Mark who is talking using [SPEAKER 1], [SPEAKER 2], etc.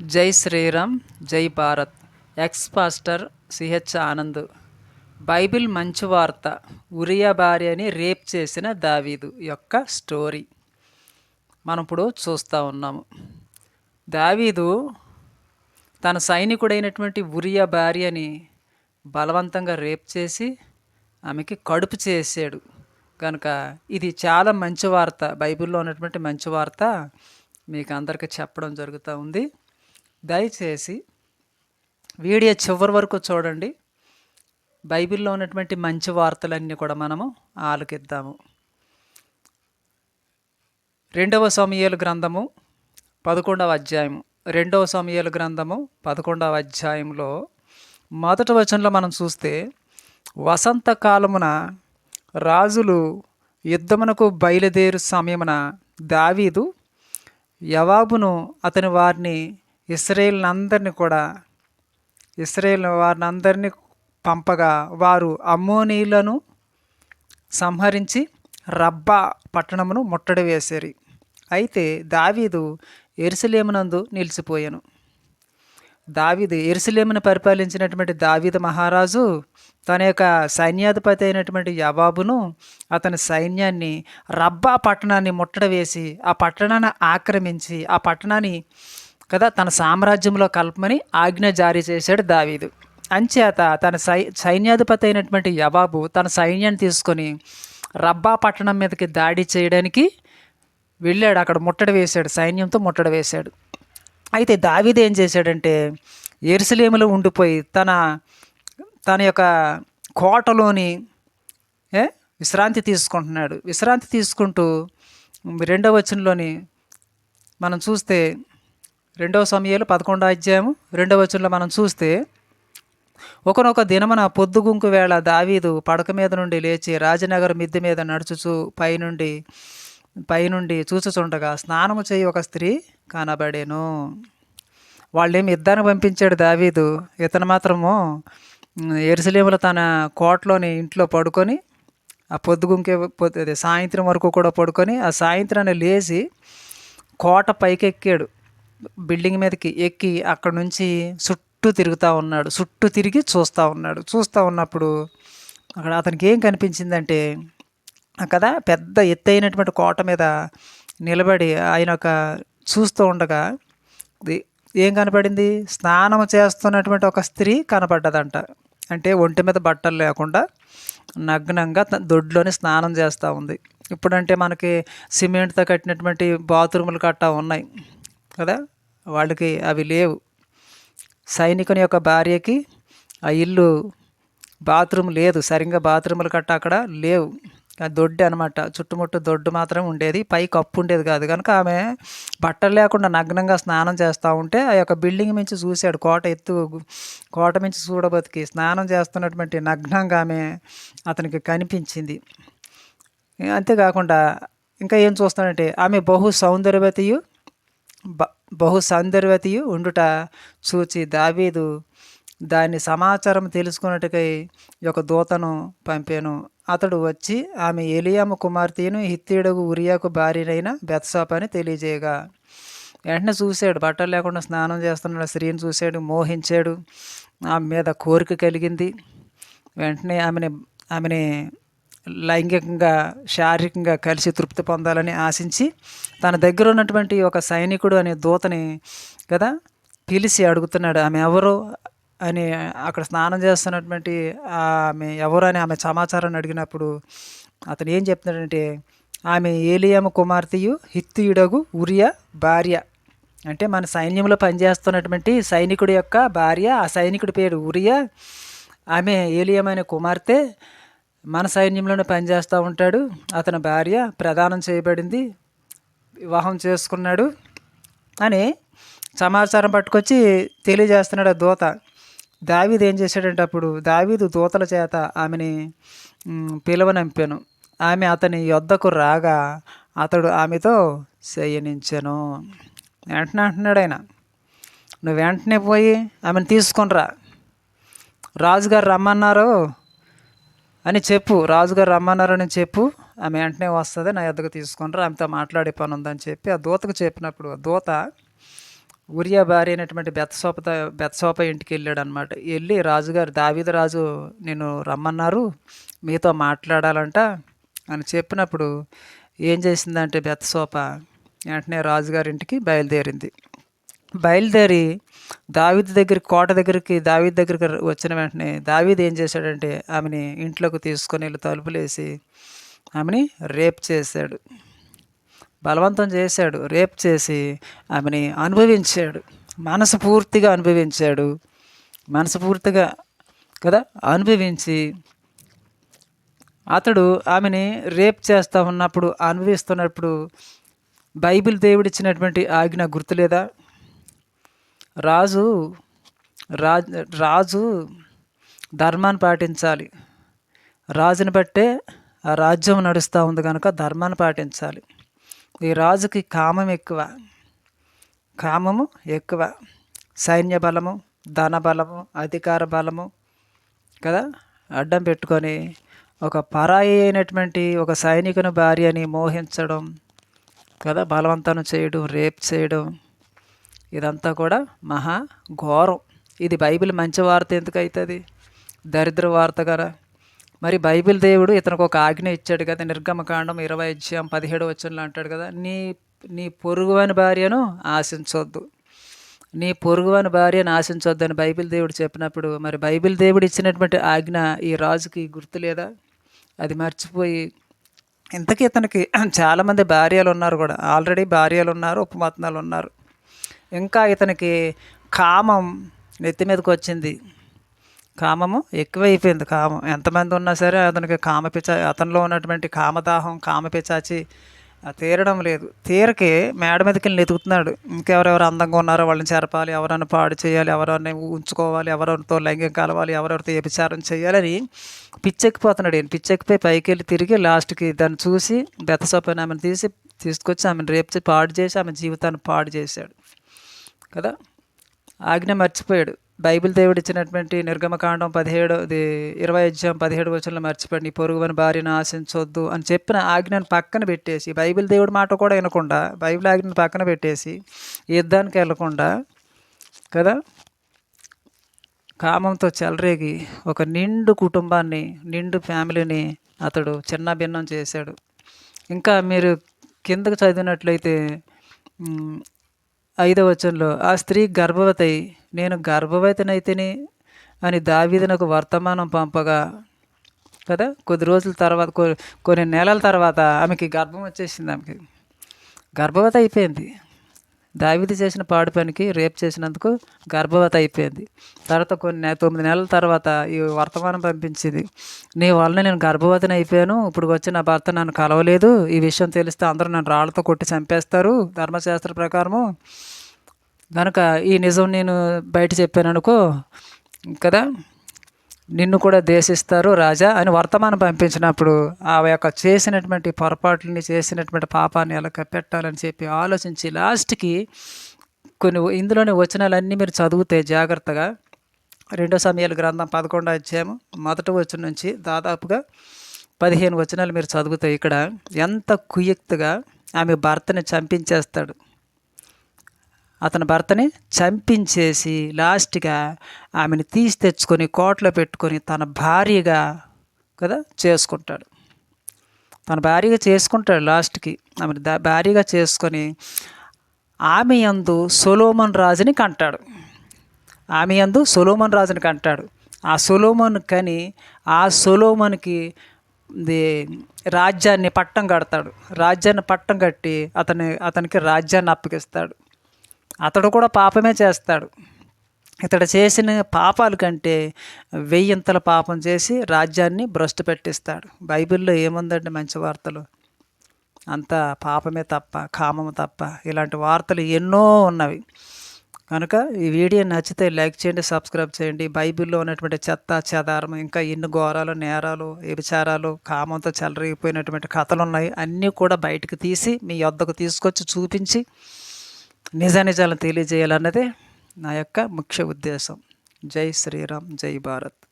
[SPEAKER 1] జై శ్రీరామ్ జై Bharat. Ex pastor CH Anand. Bible మంచి వార్త ఉరియా భార్యని రేప్ చేసిన దావీదు యొక్క స్టోరీ. మనం ఇప్పుడు చూస్తూ ఉన్నాము. దావీదు తన సైనికుడైనటువంటి ఉరియా భార్యని బలవంతంగా రేప్ చేసి ఆమెకి కడుపు చేసాడు కనుక ఇది చాలా మంచి వార్త. బైబిల్లో ఉన్నటువంటి మంచి వార్త మీకు అందరికీ చెప్పడం జరుగుతూ ఉంది. దయచేసి వీడియో చివరి వరకు చూడండి. బైబిల్లో ఉన్నటువంటి మంచి వార్తలన్నీ కూడా మనము ఆలకిద్దాము. రెండవ సమయాలు గ్రంథము పదకొండవ అధ్యాయము. రెండవ సమయాల గ్రంథము పదకొండవ అధ్యాయంలో మొదటి వచనంలో మనం చూస్తే వసంతకాలమున రాజులు యుద్ధమునకు బయలుదేరు సమయమున దావీదు యవాబును అతని వారిని ఇస్రాయేల్నందరినీ కూడా ఇస్రాయేల్ వారిని అందరినీ పంపగా వారు అమ్మోనీలను సంహరించి రబ్బా పట్టణమును ముట్టడి వేసేరి. అయితే దావీదు ఎరుసలేమునందు నిలిచిపోయాను. దావీదు ఎరుసలేమును పరిపాలించినటువంటి దావీదు మహారాజు తన యొక్క సైన్యాధిపతి అయినటువంటి యవాబును అతని సైన్యాన్ని రబ్బా పట్టణాన్ని ముట్టడ వేసి ఆ పట్టణాన్ని ఆక్రమించి ఆ పట్టణాన్ని కదా తన సామ్రాజ్యంలో కలపమని ఆజ్ఞ జారీ చేశాడు దావీదు. అంచేత తన సై సైన్యాధిపతి అయినటువంటి యవాబు తన సైన్యాన్ని తీసుకొని రబ్బా పట్టణం మీదకి దాడి చేయడానికి వెళ్ళాడు. అక్కడ ముట్టడి వేశాడు సైన్యంతో ముట్టడి వేశాడు. అయితే దావీదు ఏం చేశాడంటే ఎరుసలేములో ఉండిపోయి తన తన యొక్క కోటలోని ఏ విశ్రాంతి తీసుకుంటున్నాడు. విశ్రాంతి తీసుకుంటూ రెండవ వచనంలోని మనం చూస్తే రెండవ సమయాలు పదకొండో అధ్యాయము రెండవ వచనంలో మనం చూస్తే ఒకనొక దినమున పొద్దుగుంకు వేళ దావీదు పడక మీద నుండి లేచి రాజనగర్ మిద్దె మీద నడుచుచు పైనుండి పైనుండి చూచుచుండగా స్నానము చేయి ఒక స్త్రీ కనబడేను. వాళ్ళేమి ఇద్దరిని పంపించాడు దావీదు? ఇతను మాత్రము ఎరుసలేముల తన కోటలోని ఇంట్లో పడుకొని ఆ పొద్దుగుంకే పొద్దు సాయంత్రం వరకు కూడా పడుకొని ఆ సాయంత్రాన్ని లేచి కోట పైకెక్కాడు. బిల్డింగ్ మీదకి ఎక్కి అక్కడ నుంచి చుట్టూ తిరుగుతూ ఉన్నాడు. చుట్టూ తిరిగి చూస్తూ ఉన్నాడు. చూస్తూ ఉన్నప్పుడు అక్కడ అతనికి ఏం కనిపించిందంటే కదా పెద్ద ఎత్తైనటువంటి కోట మీద నిలబడి ఆయన ఒక చూస్తూ ఉండగా ఏం కనపడింది? స్నానం చేస్తున్నటువంటి ఒక స్త్రీ కనపడ్డదంట. అంటే ఒంటి మీద బట్టలు లేకుండా నగ్నంగా దొడ్లోని స్నానం చేస్తూ ఉంది. ఇప్పుడంటే మనకి సిమెంట్తో కట్టినటువంటి బాత్రూములు కట్టా ఉన్నాయి. కదా? వాళ్ళకి అవి లేవు. సైనికుని యొక్క భార్యకి ఆ ఇల్లు బాత్రూమ్ లేదు. సరిగ్గా బాత్రూములు కట్ట అక్కడ లేవు. ఆ అనమాట చుట్టుముట్టు దొడ్డు మాత్రం ఉండేది. పై కప్పు ఉండేది కాదు. కనుక ఆమె బట్టలు లేకుండా నగ్నంగా స్నానం చేస్తూ ఉంటే ఆ యొక్క బిల్డింగ్ నుంచి చూశాడు. కోట ఎత్తు కోట నుంచి చూడబతికి స్నానం చేస్తున్నటువంటి నగ్నంగా ఆమె అతనికి కనిపించింది. అంతేకాకుండా ఇంకా ఏం చూస్తాడంటే ఆమె బహు సౌందర్యవతియు బ బహు సౌందర్యవతియు ఉండుట చూచి దావీదు దాని సమాచారం తెలుసుకున్నట్టుకై ఒక దూతను పంపాను. అతడు వచ్చి ఆమె ఎలియాము కుమార్తెను హిత్తీడగు ఉరియాకు భార్యనైన బెత్సాపని తెలియజేయగా. వెంటనే చూశాడు బట్టలు లేకుండా స్నానం చేస్తున్నాడు స్త్రీని చూశాడు మోహించాడు ఆమె మీద కోరిక కలిగింది. వెంటనే ఆమెని ఆమెని లైంగికంగా శారీరకంగా కలిసి తృప్తి పొందాలని ఆశించి తన దగ్గర ఉన్నటువంటి ఒక సైనికుడు అనే దూతని కదా పిలిచి అడుగుతున్నాడు. ఆమె ఎవరు? అని అక్కడ స్నానం చేస్తున్నటువంటి ఆమె ఎవరు అని ఆమె సమాచారాన్ని అడిగినప్పుడు అతను ఏం చెప్తున్నాడంటే ఆమె ఏలియాము కుమార్తెయు హిత్తియుడగు ఉరియా భార్య. అంటే మన సైన్యంలో పనిచేస్తున్నటువంటి సైనికుడి యొక్క భార్య ఆ సైనికుడి పేరు ఉరియా. ఆమె ఏలియం అనే కుమార్తె. మన సైన్యంలోనే పనిచేస్తూ ఉంటాడు. అతని భార్య ప్రదానం చేయబడింది. వివాహం చేసుకున్నాడు. అని సమాచారం పట్టుకొచ్చి తెలియజేస్తున్నాడు ఆ దూత. దావీదు ఏం చేశాడంటే అప్పుడు దావీదు దూతల చేత ఆమెని మ్, పిలవనంపాను ఆమె అతని యొద్దకు రాగా అతడు ఆమెతో శయనించెను. వెంటనే అంటున్నాడు ఆయన నువ్వు వెంటనే పోయి ఆమెను తీసుకొనిరా రాజుగారు రమ్మన్నారు. అని చెప్పు. రాజుగారు రమ్మన్నారని చెప్పు. ఆమె వెంటనే వస్తుంది నా ఎద్దకు తీసుకుని రా ఆమెతో మాట్లాడే పని ఉందని చెప్పి ఆ దూతకు చెప్పినప్పుడు ఆ దూత ఉరియా భార్య అయినటువంటి బెత్సోప బెత్సోప ఇంటికి వెళ్ళాడు అనమాట వెళ్ళి రాజుగారు దావీద రాజు నేను రమ్మన్నారు మీతో మాట్లాడాలంట అని చెప్పినప్పుడు ఏం చేసిందంటే బెత్సోప వెంటనే రాజుగారి ఇంటికి బయలుదేరింది. బయలుదేరి దావీద్ దగ్గర కోట దగ్గరికి దావీద్ దగ్గరికి వచ్చిన వెంటనే దావీద్ ఏం చేశాడంటే ఆమెని ఇంట్లోకి తీసుకొని వెళ్ళి తలుపులేసి ఆమెని రేప్ చేశాడు. బలవంతం చేశాడు రేప్ చేసి ఆమెని అనుభవించాడు. మనసుపూర్తిగా అనుభవించాడు. మనసుపూర్తిగా కదా అనుభవించి అతడు ఆమెని రేప్ చేస్తూ ఉన్నప్పుడు అనుభవిస్తున్నప్పుడు బైబిల్ దేవుడిచ్చినటువంటి ఆజ్ఞ గుర్తులేదా? రాజు రాజు రాజు ధర్మాన్ని పాటించాలి. రాజుని బట్టే ఆ రాజ్యం నడుస్తూ ఉంది కనుక ధర్మాన్ని పాటించాలి. ఈ రాజుకి కామం ఎక్కువ. కామము ఎక్కువ. సైన్య బలము ధన బలము అధికార బలము కదా? అడ్డం పెట్టుకొని ఒక పరాయి అయినటువంటి ఒక సైనికుని భార్యని మోహించడం కదా? బలవంతం చేయడం రేప్ చేయడం ఇదంతా కూడా మహా ఘోరం. ఇది బైబిల్ మంచి వార్త ఎందుకు అవుతుంది దరిద్ర వార్త కదా. మరి బైబిల్ దేవుడు ఇతనికి ఒక ఆజ్ఞ ఇచ్చాడు కదా నిర్గమకాండం ఇరవై అధ్యాయం పదిహేడు వచ్చంలో అంటాడు కదా నీ నీ పొరుగువని భార్యను ఆశించొద్దు. నీ పొరుగువని భార్యను ఆశించొద్దు అని బైబిల్ దేవుడు చెప్పినప్పుడు మరి బైబిల్ దేవుడు ఇచ్చినటువంటి ఆజ్ఞ ఈ రాజుకి గుర్తు లేదా? అది మర్చిపోయి ఇంతకీ ఇతనికి చాలామంది భార్యలు ఉన్నారు కూడా. ఆల్రెడీ భార్యలు ఉన్నారు ఉపమత్నాలు ఉన్నారు. ఇంకా ఇతనికి కామం నెత్తి మీదకి వచ్చింది. కామము ఎక్కువైపోయింది కామం. ఎంతమంది ఉన్నా సరే అతనికి కామ పిచా అతనిలో ఉన్నటువంటి కామదాహం కామ పిచాచి తీరడం లేదు. తీరకి మేడ మీదకి వెళ్ళి ఎదుగుతున్నాడు ఇంకెవరెవరు అందంగా ఉన్నారో వాళ్ళని చేరపాలి ఎవరైనా పాడు చేయాలి ఎవరైనా ఉంచుకోవాలి ఎవరెవరితో లైంగిక కలవాలి ఎవరెవరితో వ్యభిచారం చేయాలని పిచ్చెక్కిపోతున్నాడు ఈయన. పిచ్చెక్కిపోయి పైకి వెళ్ళి తిరిగి లాస్ట్కి దాన్ని చూసి బెత్తసొప్పని ఆమెను తీసి తీసుకొచ్చి ఆమెను రేపు పాడు చేసి ఆమె జీవితాన్ని పాడు చేశాడు. కదా? ఆజ్ఞ మర్చిపోయాడు. బైబిల్ దేవుడు ఇచ్చినటువంటి నిర్గమకాండం పదిహేడు ఇది ఇరవై అధ్యాయం పదిహేడు వచనంలో మర్చిపోయాడు. నీ పొరుగువని భార్యను ఆశించొద్దు అని చెప్పిన ఆజ్ఞను పక్కన పెట్టేసి బైబిల్ దేవుడి మాట కూడా వినకుండా బైబిల్ ఆజ్ఞను పక్కన పెట్టేసి యుద్ధానికి వెళ్ళకుండా కదా? కామంతో చెలరేగి ఒక నిండు కుటుంబాన్ని నిండు ఫ్యామిలీని అతడు చిన్న భిన్నం చేశాడు. ఇంకా మీరు కిందకు చదివినట్లయితే ఐదవ వచనంలో ఆ స్త్రీ గర్భవతి నేను గర్భవతినైతిని అని దావీదునకు వర్తమానం పంపగా కదా కొద్ది రోజుల తర్వాత కొ- కొన్ని నెలల తర్వాత ఆమెకి గర్భం వచ్చేసింది ఆమెకి. గర్భవతి అయిపోయింది దావిది చేసిన పాడు పనికి రేపు చేసినందుకు గర్భవతి అయిపోయింది. తర్వాత కొన్ని తొమ్మిది నెలల తర్వాత ఈ వర్తమానం పంపించింది. నీ వలన నేను గర్భవతిని అయిపోయాను. ఇప్పుడు వచ్చి నా భర్త నన్ను కలవలేదు. ఈ విషయం తెలిస్తే అందరూ నన్ను రాళ్ళతో కొట్టి చంపేస్తారు. ధర్మశాస్త్ర ప్రకారము. కనుక ఈ నిజం నేను బయట చెప్పాను అనుకో కదా? నిన్ను కూడా దేశిస్తారు రాజా అని వర్తమానం పంపించినప్పుడు ఆ యొక్క చేసినటువంటి పొరపాట్లని చేసినటువంటి పాపాన్ని ఎలా కప్పెట్టాలని చెప్పి ఆలోచించి లాస్ట్కి కొన్ని ఇందులోని వచనాలన్నీ మీరు చదివితే జాగ్రత్తగా. రెండో సమయాల గ్రంథం పదకొండో అధ్యాయము మొదటి వచనం నుంచి దాదాపుగా పదిహేను వచనాలు మీరు చదివితే ఇక్కడ ఎంత కుయుక్తగా ఆమె భర్తని చంపించేస్తాడు. అతని భర్తని చంపించేసి లాస్ట్గా ఆమెను తీసి తెచ్చుకొని కోట్లో పెట్టుకొని తన భార్యగా కదా చేసుకుంటాడు. తన భార్యగా చేసుకుంటాడు లాస్ట్కి. ఆమెను భార్యగా చేసుకొని ఆమె యందు సొలోమన్ రాజుని కంటాడు. ఆమె యందు సొలోమన్ రాజుని కంటాడు. ఆ సొలోమన్ కని ఆ సొలోమన్కి రాజ్యాన్ని పట్టం కడతాడు. రాజ్యాన్ని పట్టం కట్టి అతని అతనికి రాజ్యాన్ని అప్పగిస్తాడు. అతడు కూడా పాపమే చేస్తాడు. ఇతడు చేసిన పాపాల కంటే వెయ్యింతల పాపం చేసి రాజ్యాన్ని భ్రష్టు పెట్టిస్తాడు. బైబిల్లో ఏముందండి మంచి వార్తలు? అంతా పాపమే తప్ప కామము తప్ప. ఇలాంటి వార్తలు ఎన్నో ఉన్నవి. కనుక ఈ వీడియో నచ్చితే లైక్ చేయండి సబ్స్క్రైబ్ చేయండి. బైబిల్లో ఉన్నటువంటి చెత్త చెదారం ఇంకా ఎన్ని ఘోరాలు నేరాలు వ్యభిచారాలు కామంతో చెలరిగిపోయినటువంటి కథలు ఉన్నాయి అన్నీ కూడా బయటకు తీసి మీ వద్దకు తీసుకొచ్చి చూపించి నిజానిజాలను తెలియజేయాలన్నదే నా యొక్క ముఖ్య ఉద్దేశం. జై శ్రీరామ్ జై భారత్.